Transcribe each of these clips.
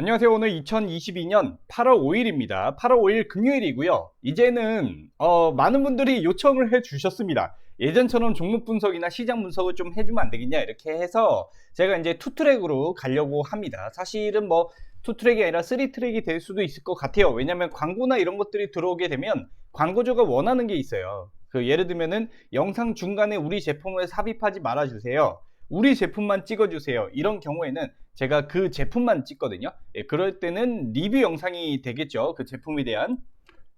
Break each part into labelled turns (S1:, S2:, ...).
S1: 안녕하세요. 오늘 2022년 8월 5일입니다. 8월 5일 금요일이고요. 이제는 어, 많은 분들이 요청을 해 주셨습니다. 예전처럼 종목 분석이나 시장 분석을 좀 해주면 안 되겠냐 이렇게 해서 제가 이제 투트랙으로 가려고 합니다. 사실은 뭐 투트랙이 아니라 쓰리트랙이 될 수도 있을 것 같아요. 왜냐하면 광고나 이런 것들이 들어오게 되면 광고주가 원하는 게 있어요. 그 예를 들면은 영상 중간에 우리 제품을 삽입하지 말아 주세요. 우리 제품만 찍어주세요. 이런 경우에는 제가 그 제품만 찍거든요. 예, 그럴 때는 리뷰 영상이 되겠죠. 그 제품에 대한.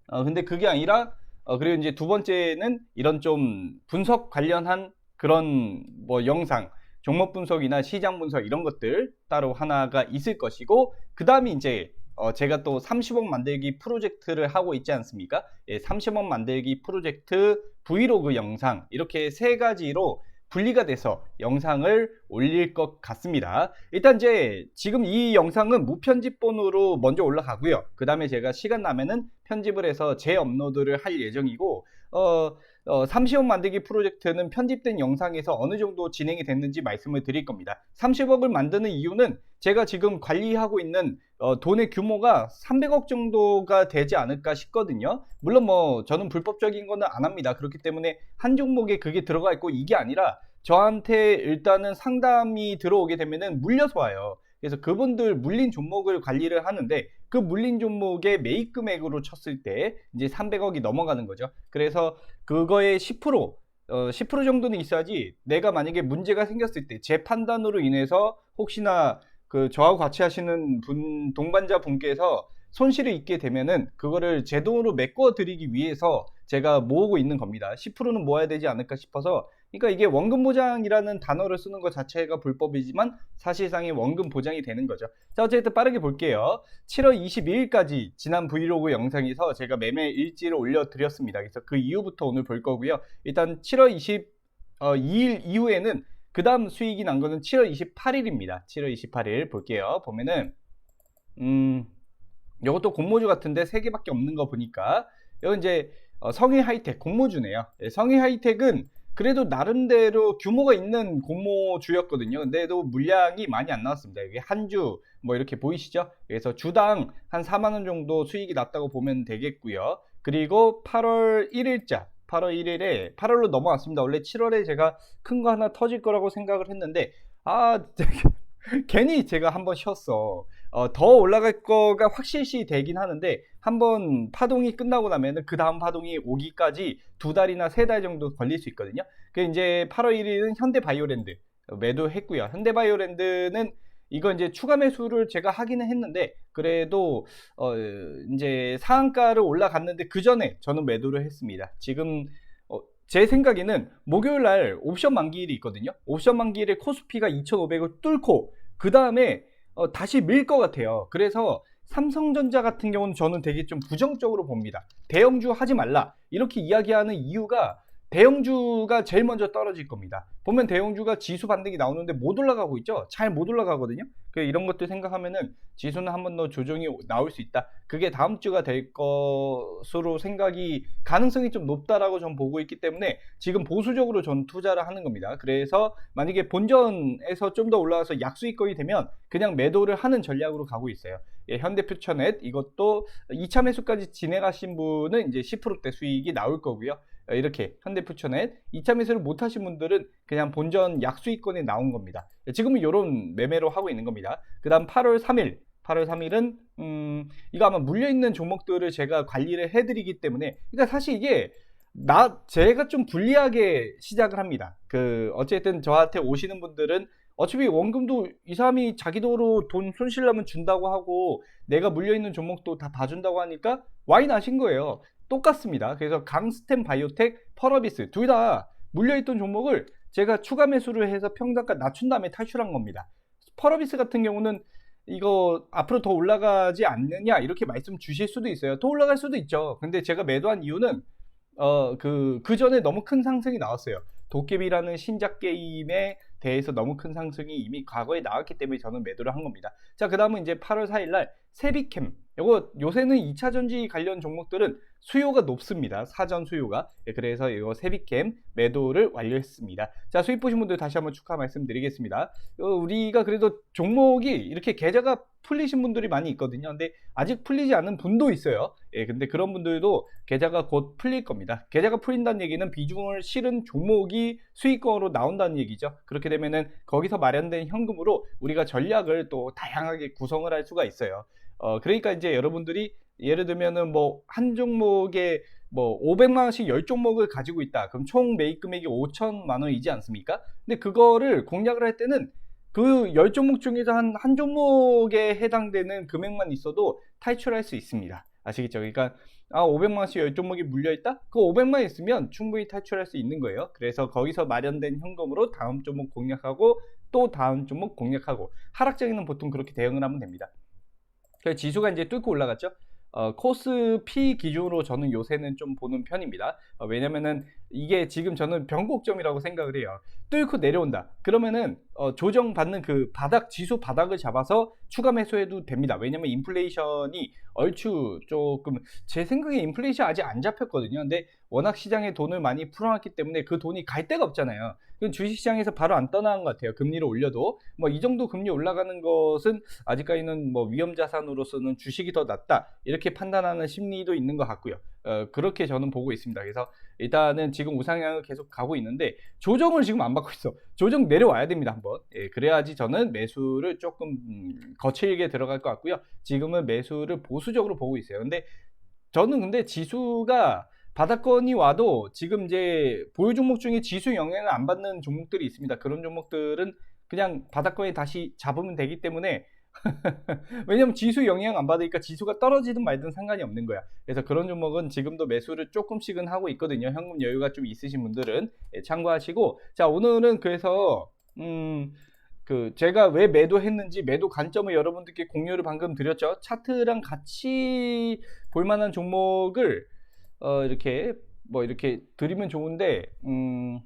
S1: 어, 근데 그게 아니라, 어, 그리고 이제 두 번째는 이런 좀 분석 관련한 그런 뭐 영상, 종목 분석이나 시장 분석 이런 것들 따로 하나가 있을 것이고, 그 다음에 이제 어, 제가 또 30억 만들기 프로젝트를 하고 있지 않습니까? 예, 30억 만들기 프로젝트 브이로그 영상 이렇게 세 가지로 분리가 돼서 영상을 올릴 것 같습니다. 일단 이제 지금 이 영상은 무편집본으로 먼저 올라가고요. 그 다음에 제가 시간 나면은 편집을 해서 재업로드를 할 예정이고, 어, 어, 30억 만들기 프로젝트는 편집된 영상에서 어느 정도 진행이 됐는지 말씀을 드릴 겁니다. 30억을 만드는 이유는 제가 지금 관리하고 있는 어, 돈의 규모가 300억 정도가 되지 않을까 싶거든요. 물론 뭐 저는 불법적인 거는 안 합니다. 그렇기 때문에 한 종목에 그게 들어가 있고 이게 아니라 저한테 일단은 상담이 들어오게 되면은 물려서 와요. 그래서 그분들 물린 종목을 관리를 하는데 그 물린 종목의 매입 금액으로 쳤을 때 이제 300억이 넘어가는 거죠. 그래서 그거의 10% 어, 10% 정도는 있어야지 내가 만약에 문제가 생겼을 때 제 판단으로 인해서 혹시나 그 저하고 같이 하시는 분 동반자 분께서 손실을 입게 되면은 그거를 제 돈으로 메꿔 드리기 위해서 제가 모으고 있는 겁니다. 10%는 모아야 되지 않을까 싶어서 그러니까 이게 원금 보장이라는 단어를 쓰는 것 자체가 불법이지만 사실상의 원금 보장이 되는 거죠. 자, 어쨌든 빠르게 볼게요. 7월 22일까지 지난 브이로그 영상에서 제가 매매 일지를 올려드렸습니다. 그래서 그 이후부터 오늘 볼 거고요. 일단 7월 22일 이후에는 그 다음 수익이 난 거는 7월 28일입니다. 7월 28일 볼게요. 보면은 음 이것도 공모주 같은데 3개밖에 없는 거 보니까 이건 이제 어, 성희 하이텍 공모주네요. 네, 성희 하이텍은 그래도 나름대로 규모가 있는 공모주였거든요. 근데도 물량이 많이 안 나왔습니다. 이게 한 주 뭐 이렇게 보이시죠? 그래서 주당 한 4만 원 정도 수익이 났다고 보면 되겠고요. 그리고 8월 1일자 8월 1일에 8월로 넘어왔습니다. 원래 7월에 제가 큰 거 하나 터질 거라고 생각을 했는데 아 괜히 제가 한번 쉬었어. 어, 더 올라갈 거가 확실시 되긴 하는데 한번 파동이 끝나고 나면은 그 다음 파동이 오기까지 두 달이나 세 달 정도 걸릴 수 있거든요. 그 이제 8월 1일은 현대바이오랜드 매도했고요. 현대바이오랜드는 이거 이제 추가 매수를 제가 하기는 했는데 그래도 어 이제 상한가를 올라갔는데 그 전에 저는 매도를 했습니다. 지금 어 제 생각에는 목요일 날 옵션 만기일이 있거든요. 옵션 만기일에 코스피가 2,500을 뚫고 그 다음에 어 다시 밀 것 같아요. 그래서 삼성전자 같은 경우는 저는 되게 좀 부정적으로 봅니다. 대형주 하지 말라 이렇게 이야기하는 이유가 대형주가 제일 먼저 떨어질 겁니다. 보면 대형주가 지수 반등이 나오는데 못 올라가고 있죠. 잘 못 올라가거든요. 그 이런 것들 생각하면은 지수는 한 번 더 조정이 나올 수 있다. 그게 다음 주가 될 것으로 생각이 가능성이 좀 높다라고 전 보고 있기 때문에 지금 보수적으로 전 투자를 하는 겁니다. 그래서 만약에 본전에서 좀 더 올라와서 약수익권이 되면 그냥 매도를 하는 전략으로 가고 있어요. 예, 현대퓨처넷 이것도 2차 매수까지 진행하신 분은 이제 10%대 수익이 나올 거고요. 어, 이렇게 현대퓨처넷 2차 매수를 못 하신 분들은 그냥 본전 약수익권에 나온 겁니다. 지금은 이런 매매로 하고 있는 겁니다. 그 다음 8월 3일 8월 3일은 음 이거 아마 물려 있는 종목들을 제가 관리를 해드리기 때문에 그러니까 사실 이게 나 제가 좀 불리하게 시작을 합니다. 그 어쨌든 저한테 오시는 분들은 어차피 원금도 이 사람이 자기 돈으로 돈 손실 나면 준다고 하고 내가 물려 있는 종목도 다 봐준다고 하니까 와인 하신 거예요. 똑같습니다. 그래서 강스템 바이오텍, 펄어비스 둘 다 물려있던 종목을 제가 추가 매수를 해서 평단가 낮춘 다음에 탈출한 겁니다. 펄어비스 같은 경우는 이거 앞으로 더 올라가지 않느냐 이렇게 말씀 주실 수도 있어요. 더 올라갈 수도 있죠. 근데 제가 매도한 이유는 어 그 그 전에 너무 큰 상승이 나왔어요. 도깨비라는 신작 게임에 대해서 너무 큰 상승이 이미 과거에 나왔기 때문에 저는 매도를 한 겁니다. 자, 그 다음은 이제 8월 4일 날 세비캠. 요거 요새는 2차 전지 관련 종목들은 수요가 높습니다. 사전 수요가. 예, 그래서 이거 세비캠 매도를 완료했습니다. 자, 수익 보신 분들 다시 한번 축하 말씀드리겠습니다. 어, 우리가 그래도 종목이 이렇게 계좌가 풀리신 분들이 많이 있거든요. 근데 아직 풀리지 않은 분도 있어요. 예, 근데 그런 분들도 계좌가 곧 풀릴 겁니다. 계좌가 풀린다는 얘기는 비중을 실은 종목이 수익권으로 나온다는 얘기죠. 그렇게 되면은 거기서 마련된 현금으로 우리가 전략을 또 다양하게 구성을 할 수가 있어요. 어, 그러니까 이제 여러분들이 예를 들면은 뭐 한 종목에 뭐 500만 원씩 10종목을 가지고 있다. 그럼 총 매입 금액이 5천만 원이지 않습니까? 근데 그거를 공략을 할 때는 그 10종목 중에서 한, 한 종목에 해당되는 금액만 있어도 탈출할 수 있습니다. 아시겠죠? 그러니까 아 500만 원씩 10종목이 물려있다? 그 500만 있으면 충분히 탈출할 수 있는 거예요. 그래서 거기서 마련된 현금으로 다음 종목 공략하고 또 다음 종목 공략하고 하락장에는 보통 그렇게 대응을 하면 됩니다. 그래서 지수가 이제 뚫고 올라갔죠. 어, 코스피 기준으로 저는 요새는 좀 보는 편입니다. 어, 왜냐면은 이게 지금 저는 변곡점이라고 생각을 해요. 뚫고 내려온다. 그러면은 어, 조정받는 그 바닥 지수 바닥을 잡아서 추가 매수해도 됩니다. 왜냐면 인플레이션이 얼추 조금 제 생각에 인플레이션 아직 안 잡혔거든요. 근데 워낙 시장에 돈을 많이 풀어놨기 때문에 그 돈이 갈 데가 없잖아요. 그럼 주식시장에서 바로 안 떠나는 것 같아요. 금리를 올려도 뭐 이 정도 금리 올라가는 것은 아직까지는 뭐 위험 자산으로서는 주식이 더 낫다 이렇게 판단하는 심리도 있는 것 같고요. 어, 그렇게 저는 보고 있습니다. 그래서 일단은 지금 우상향을 계속 가고 있는데 조정을 지금 안 받고 있어. 조정 내려와야 됩니다 한번. 예, 그래야지 저는 매수를 조금 음, 거칠게 들어갈 것 같고요. 지금은 매수를 보수적으로 보고 있어요. 근데 저는 근데 지수가 바닥권이 와도 지금 이제 보유 종목 중에 지수 영향을 안 받는 종목들이 있습니다. 그런 종목들은 그냥 바닥권에 다시 잡으면 되기 때문에 왜냐면 지수 영향 안 받으니까 지수가 떨어지든 말든 상관이 없는 거야. 그래서 그런 종목은 지금도 매수를 조금씩은 하고 있거든요. 현금 여유가 좀 있으신 분들은 예, 참고하시고 자 오늘은 그래서 음. 그 제가 왜 매도했는지 매도 관점을 여러분들께 공유를 방금 드렸죠. 차트랑 같이 볼 만한 종목을 어 이렇게 뭐 이렇게 드리면 좋은데 음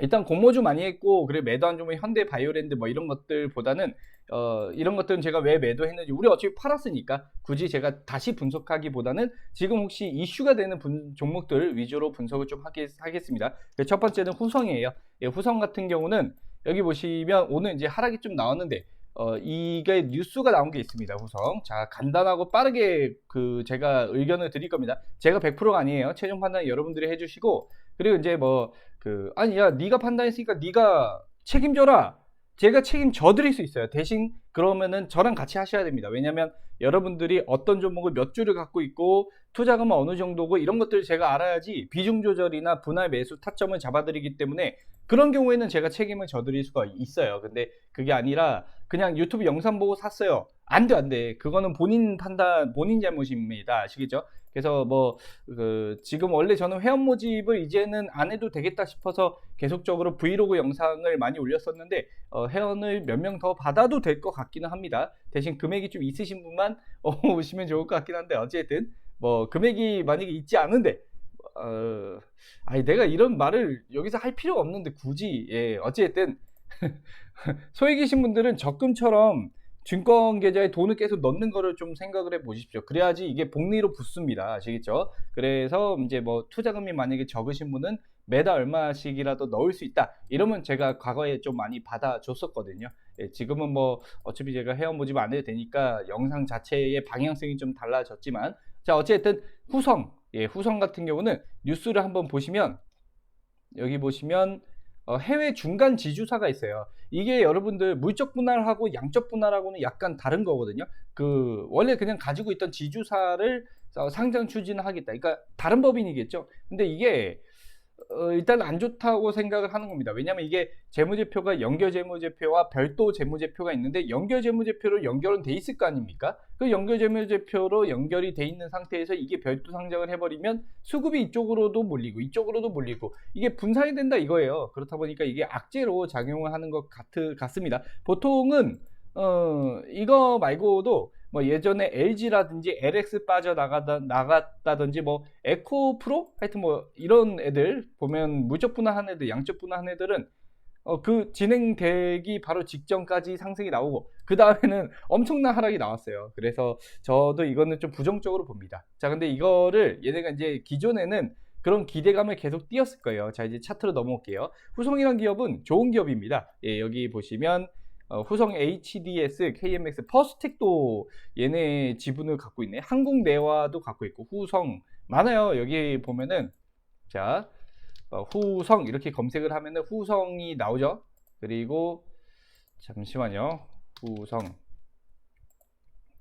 S1: 일단 공모주 많이 했고 그래 매도한 종목 현대 바이오랜드 뭐 이런 것들보다는 어 이런 것들은 제가 왜 매도했는지 우리 어차피 팔았으니까 굳이 제가 다시 분석하기보다는 지금 혹시 이슈가 되는 분, 종목들 위주로 분석을 좀 하겠, 하겠 습니다. 첫 번째는 후성이에요. 예, 후성 같은 경우는 여기 보시면 오늘 이제 하락이 좀 나왔는데 어, 이게 뉴스가 나온 게 있습니다. 후성. 자, 간단하고 빠르게 그 제가 의견을 드릴 겁니다. 제가 100%가 아니에요. 최종 판단 여러분들이 해주시고 그리고 이제 뭐 그 아니 야 네가 판단했으니까 네가 책임져라. 제가 책임져 드릴 수 있어요. 대신 그러면은 저랑 같이 하셔야 됩니다. 왜냐면 여러분들이 어떤 종목을 몇 주를 갖고 있고 투자금은 어느 정도고 이런 것들을 제가 알아야지 비중 조절이나 분할 매수 타점을 잡아드리기 때문에 그런 경우에는 제가 책임을 져드릴 수가 있어요. 근데 그게 아니라 그냥 유튜브 영상 보고 샀어요. 안 돼, 안 돼. 그거는 본인 판단, 본인 잘못입니다. 아시겠죠? 그래서 뭐, 그, 지금 원래 저는 회원 모집을 이제는 안 해도 되겠다 싶어서 계속적으로 브이로그 영상을 많이 올렸었는데, 어, 회원을 몇 명 더 받아도 될 것 같기는 합니다. 대신 금액이 좀 있으신 분만 어, 오시면 좋을 것 같긴 한데, 어쨌든, 뭐, 금액이 만약에 있지 않은데, 어, 아니, 내가 이런 말을 여기서 할 필요가 없는데, 굳이, 예, 어쨌든, 소액이신 분들은 적금처럼 증권 계좌에 돈을 계속 넣는 거를 좀 생각을 해 보십시오. 그래야지 이게 복리로 붙습니다. 아시겠죠? 그래서 이제 뭐 투자금이 만약에 적으신 분은 매달 얼마씩이라도 넣을 수 있다. 이러면 제가 과거에 좀 많이 받아줬었거든요. 예, 지금은 뭐 어차피 제가 회원 모집 안 해도 되니까 영상 자체의 방향성이 좀 달라졌지만 자 어쨌든 후성 예, 후성 같은 경우는 뉴스를 한번 보시면 여기 보시면 어, 해외 중간 지주사가 있어요. 이게 여러분들 물적 분할하고 양적 분할하고는 약간 다른 거거든요. 그 원래 그냥 가지고 있던 지주사를 어, 상장 추진하겠다. 그러니까 다른 법인이겠죠. 근데 이게 어, 일단 안 좋다고 생각을 하는 겁니다. 왜냐하면 이게 재무제표가 연결 재무제표와 별도 재무제표가 있는데 연결 재무제표로 연결은 돼 있을 거 아닙니까? 그 연결 재무제표로 연결이 돼 있는 상태에서 이게 별도 상장을 해버리면 수급이 이쪽으로도 몰리고 이쪽으로도 몰리고 이게 분산이 된다 이거예요. 그렇다 보니까 이게 악재로 작용을 하는 것 같, 같습니다. 보통은 어, 이거 말고도 뭐 예전에 LG라든지 LX 빠져 나가다 나갔다든지 뭐 에코 프로 하여튼 뭐 이런 애들 보면 물적 분할한 애들, 양적 분할한 애들은 어, 그 진행되기 바로 직전까지 상승이 나오고 그 다음에는 엄청난 하락이 나왔어요. 그래서 저도 이거는 좀 부정적으로 봅니다. 자, 근데 이거를 얘네가 이제 기존에는 그런 기대감을 계속 띄었을 거예요. 자, 이제 차트로 넘어올게요. 후성이란 기업은 좋은 기업입니다. 예, 여기 보시면 어, 후성 HDS, KMX, 퍼스텍도 얘네 지분을 갖고 있네. 한국내화도 갖고 있고 후성 많아요. 여기 보면은 자 어, 후성 이렇게 검색을 하면은 후성이 나오죠. 그리고 잠시만요. 후성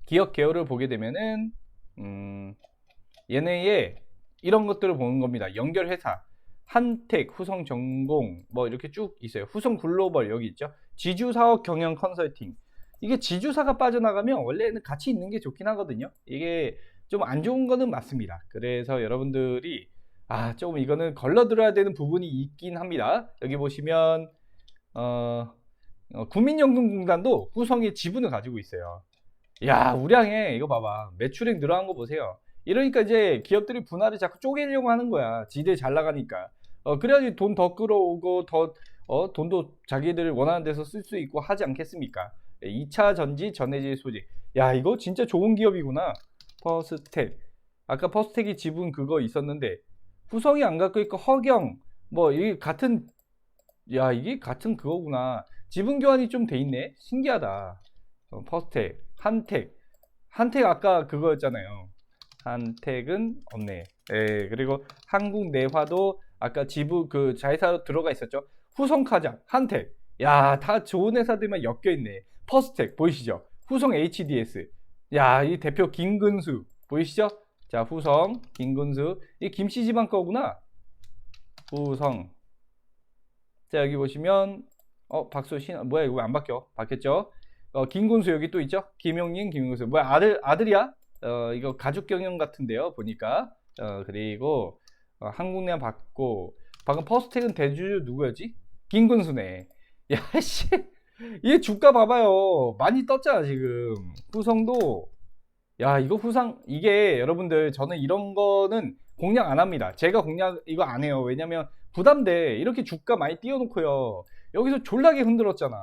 S1: 기업 개요를 보게 되면은 음, 얘네의 이런 것들을 보는 겁니다. 연결 회사 한택, 후성 전공 뭐 이렇게 쭉 있어요. 후성 글로벌 여기 있죠. 지주 사업 경영 컨설팅. 이게 지주사가 빠져나가면 원래는 같이 있는 게 좋긴 하거든요. 이게 좀 안 좋은 거는 맞습니다. 그래서 여러분들이 아, 조금 이거는 걸러 들어야 되는 부분이 있긴 합니다. 여기 보시면 어, 어, 국민연금공단도 후성의 지분을 가지고 있어요. 야, 우량해. 이거 봐봐. 매출액 늘어난 거 보세요. 이러니까 이제 기업들이 분할을 자꾸 쪼개려고 하는 거야. 지들 잘 나가니까. 어, 그래야지 돈 더 끌어오고 더 어, 돈도 자기들 원하는 데서 쓸 수 있고 하지 않겠습니까? 2차 전지 전해질 소재. 야, 이거 진짜 좋은 기업이구나. 퍼스텍. 아까 퍼스텍이 지분 그거 있었는데 후성이 안 갖고 있고 허경 뭐 이게 같은 야, 이게 같은 그거구나. 지분 교환이 좀 돼 있네. 신기하다. 어, 퍼스텍, 한텍. 한텍 아까 그거였잖아요. 한택은 없네. 예, 그리고 한국 내화도 아까 지부 그 자회사로 들어가 있었죠. 후성카장, 한택. 야, 다 좋은 회사들만 엮여 있네. 퍼스텍 보이시죠? 후성 HDS. 야, 이 대표 김근수 보이시죠? 자, 후성 김근수. 이 김씨 집안 거구나. 후성. 자, 여기 보시면 어, 박수 신 뭐야 이거 왜 안 바뀌어? 바뀌었죠? 어, 김근수 여기 또 있죠? 김용민, 김근수. 뭐야 아들 아들이야? 어, 이거 가족 경영 같은데요, 보니까. 어, 그리고 어, 한국내화 받고 방금 퍼스텍은 대주주 누구였지? 김근수네. 야, 씨. 얘 주가 봐봐요. 많이 떴잖아, 지금. 후성도. 야, 이거 후상, 이게 여러분들, 저는 이런 거는 공략 안 합니다. 제가 공략 이거 안 해요. 왜냐면 부담돼. 이렇게 주가 많이 띄워놓고요. 여기서 졸라게 흔들었잖아.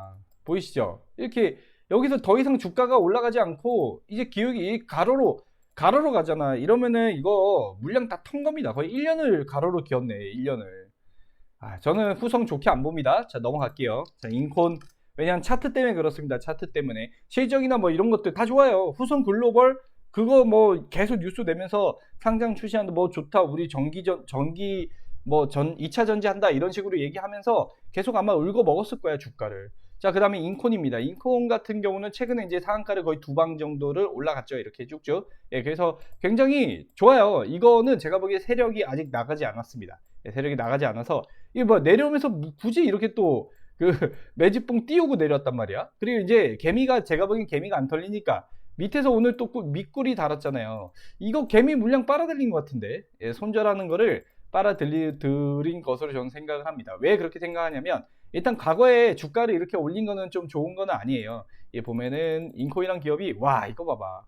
S1: 보이시죠? 이렇게 여기서 더 이상 주가가 올라가지 않고 이제 기업이 가로로 가로로 가잖아. 이러면은 이거 물량 다 턴 겁니다. 거의 1년을 가로로 기었네. 1년을. 아, 저는 후성 좋게 안 봅니다. 자, 넘어갈게요. 자, 인콘 왜냐면 차트 때문에 그렇습니다. 차트 때문에 실적이나 뭐 이런 것들 다 좋아요. 후성 글로벌 그거 뭐 계속 뉴스 내면서 상장 출시한다 뭐 좋다. 우리 전기전 전기 뭐 전 2차 전지 한다 이런 식으로 얘기하면서 계속 아마 울고 먹었을 거야 주가를. 자, 그 다음에 인콘입니다. 인콘 같은 경우는 최근에 이제 상한가를 거의 두 방 정도를 올라갔죠. 이렇게 쭉쭉. 예, 그래서 굉장히 좋아요. 이거는 제가 보기에 세력이 아직 나가지 않았습니다. 예, 세력이 나가지 않아서, 이게 뭐 내려오면서 무- 굳이 이렇게 또 그 매집봉 띄우고 내렸단 말이야. 그리고 이제 개미가, 제가 보기엔 개미가 안 털리니까 밑에서 오늘 또 꾸- 밑꿀이 달았잖아요. 이거 개미 물량 빨아들인 것 같은데, 예, 손절하는 거를 빨아들인 것으로 저는 생각을 합니다. 왜 그렇게 생각하냐면, 일단 과거에 주가를 이렇게 올린 거는 좀 좋은 거는 아니에요. 이 보면은 인코이란 기업이 와 이거 봐봐.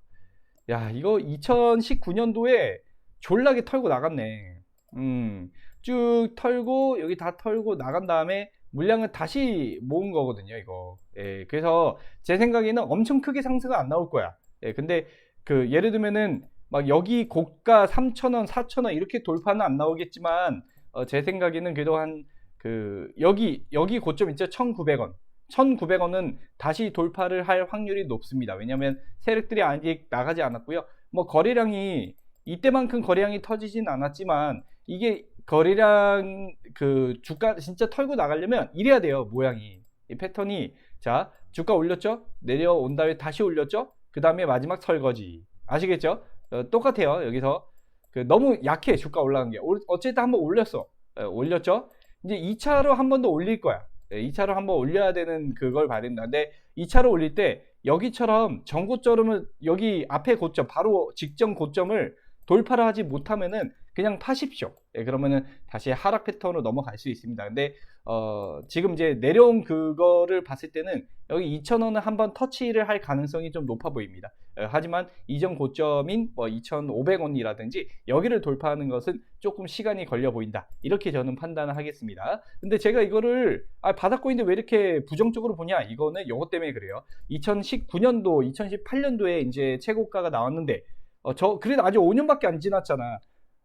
S1: 야 이거 2019년도에 졸라게 털고 나갔네. 음, 쭉 털고 여기 다 털고 나간 다음에 물량을 다시 모은 거거든요. 이거. 예, 그래서 제 생각에는 엄청 크게 상승은 안 나올 거야. 예, 근데 그 예를 들면은 막 여기 고가 3,000원, 4,000원 이렇게 돌파는 안 나오겠지만 어, 제 생각에는 그래도 한 그 여기 여기 고점 있죠 1,900원 1,900원은 다시 돌파를 할 확률이 높습니다 왜냐하면 세력들이 아직 나가지 않았고요 뭐 거래량이 이때만큼 거래량이 터지진 않았지만 이게 거래량 그 주가 진짜 털고 나가려면 이래야 돼요 모양이. 이 패턴이. 자 주가 올렸죠? 내려온 다음에 다시 올렸죠? 그 다음에 마지막 설거지. 아시겠죠? 어, 똑같아요 여기서. 그 너무 약해 주가 올라간 게. 올- 어쨌든 한번 올렸어. 어, 올렸죠? 이제 2차로 한 번 더 올릴 거야. 2차로 한 번 올려야 되는 그걸 봐야 된다. 근데 2차로 올릴 때 여기처럼 전고점을 여기 앞에 고점 바로 직전 고점을 돌파를 하지 못하면은 그냥 파십시오. 예, 그러면은 다시 하락 패턴으로 넘어갈 수 있습니다. 근데 어, 지금 이제 내려온 그거를 봤을 때는 여기 2,000원은 한번 터치를 할 가능성이 좀 높아 보입니다. 어, 하지만 이전 고점인 뭐 2,500원이라든지 여기를 돌파하는 것은 조금 시간이 걸려 보인다. 이렇게 저는 판단을 하겠습니다. 근데 제가 이거를 아, 바닥고인데 왜 이렇게 부정적으로 보냐? 이거는 요거 때문에 그래요. 2019년도, 2018년도에 이제 최고가가 나왔는데 어, 저 그래도 아직 5년밖에 안 지났잖아.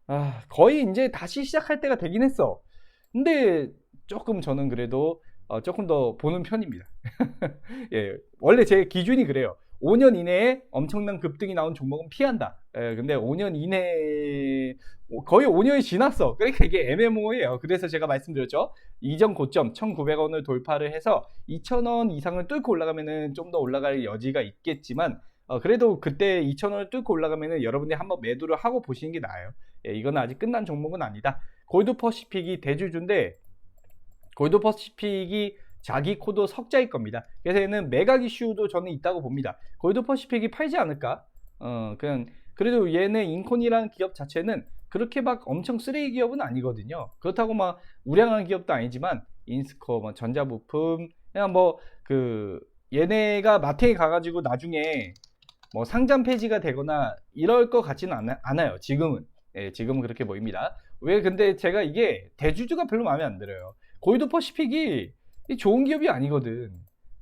S1: 아, 거의 이제 다시 시작할 때가 되긴 했어. 근데 조금 저는 그래도 어, 조금 더 보는 편입니다. 예, 원래 제 기준이 그래요. 5년 이내에 엄청난 급등이 나온 종목은 피한다. 예, 근데 5년 이내 거의 5년이 지났어. 그러니까 이게 MMO예요. 그래서 제가 말씀드렸죠. 이전 고점 1,900원을 돌파를 해서 2,000원 이상을 뚫고 올라가면은 좀 더 올라갈 여지가 있겠지만 어, 그래도 그때 2,000원을 뚫고 올라가면은 여러분들이 한번 매도를 하고 보시는 게 나아요. 예, 이거는 아직 끝난 종목은 아니다. 골드 퍼시픽이 대주주인데 골드 퍼시픽이 자기 코드 석자일 겁니다. 그래서 얘는 매각 이슈도 저는 있다고 봅니다. 골드 퍼시픽이 팔지 않을까? 어, 그냥 그래도 얘네 인콘이라는 기업 자체는 그렇게 막 엄청 쓰레기 기업은 아니거든요. 그렇다고 막 우량한 기업도 아니지만 인스코, 뭐 전자부품, 그냥 뭐 그 얘네가 마트에 가가지고 나중에 뭐 상장 폐지가 되거나 이럴 것 같지는 않아, 않아요. 지금은. 예, 지금은 그렇게 보입니다. 왜 근데 제가 이게 대주주가 별로 마음에 안 들어요. 골드 퍼시픽이 이 좋은 기업이 아니거든.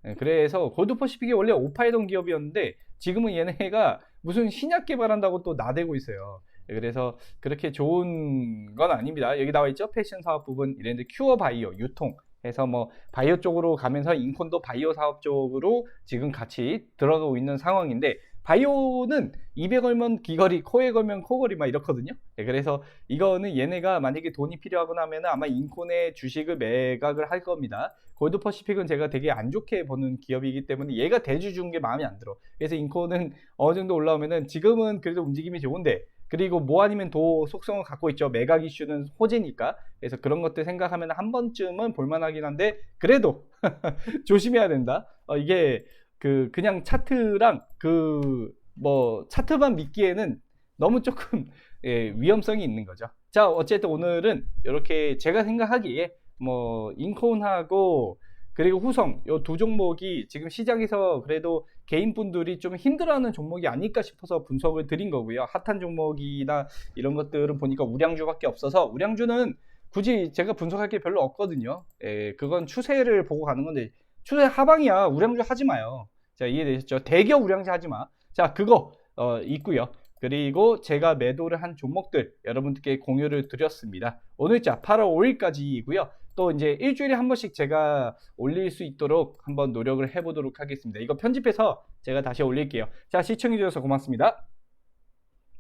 S1: 예, 그래서 골드 퍼시픽이 원래 오파이던 기업이었는데 지금은 얘네가 무슨 신약 개발한다고 또 나대고 있어요. 예, 그래서 그렇게 좋은 건 아닙니다. 여기 나와 있죠. 패션 사업 부분 이랬는데 큐어 바이오 유통 해서 뭐 바이오 쪽으로 가면서 인콘도 바이오 사업 쪽으로 지금 같이 들어가고 있는 상황인데 바이오는 입에 걸면 귀걸이, 코에 걸면 코걸이 막 이렇거든요. 네, 그래서 이거는 얘네가 만약에 돈이 필요하거나 하면 아마 인콘의 주식을 매각을 할 겁니다. 골드 퍼시픽은 제가 되게 안 좋게 보는 기업이기 때문에 얘가 대주주인 게 마음에 안 들어. 그래서 인콘은 어느 정도 올라오면은 지금은 그래도 움직임이 좋은데 그리고 뭐 아니면 도 속성을 갖고 있죠. 매각 이슈는 호재니까. 그래서 그런 것들 생각하면 한 번쯤은 볼만하긴 한데 그래도 조심해야 된다. 어, 이게 그 그냥 차트랑 그 뭐 차트만 믿기에는 너무 조금 예, 위험성이 있는 거죠. 자 어쨌든 오늘은 이렇게 제가 생각하기에 뭐 인콘하고 그리고 후성 이 두 종목이 지금 시장에서 그래도 개인분들이 좀 힘들어하는 종목이 아닐까 싶어서 분석을 드린 거고요. 핫한 종목이나 이런 것들은 보니까 우량주밖에 없어서 우량주는 굳이 제가 분석할 게 별로 없거든요. 예, 그건 추세를 보고 가는 건데 추세 하방이야. 우량주 하지 마요. 자, 이해되셨죠? 대겨 우량주 하지 마. 자, 그거 어, 있고요. 그리고 제가 매도를 한 종목들 여러분들께 공유를 드렸습니다. 오늘자 8월 5일까지이고요. 또 이제 일주일에 한 번씩 제가 올릴 수 있도록 한번 노력을 해보도록 하겠습니다. 이거 편집해서 제가 다시 올릴게요. 자, 시청해주셔서 고맙습니다.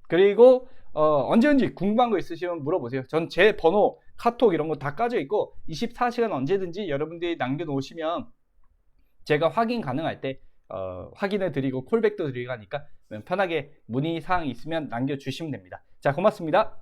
S1: 그리고 어, 언제든지 궁금한 거 있으시면 물어보세요. 전 제 번호, 카톡 이런 거 다 까져 있고 24시간 언제든지 여러분들이 남겨놓으시면 제가 확인 가능할 때 어, 확인해 드리고 콜백도 드리고 하니까 편하게 문의 사항 있으면 남겨 주시면 됩니다. 자, 고맙습니다.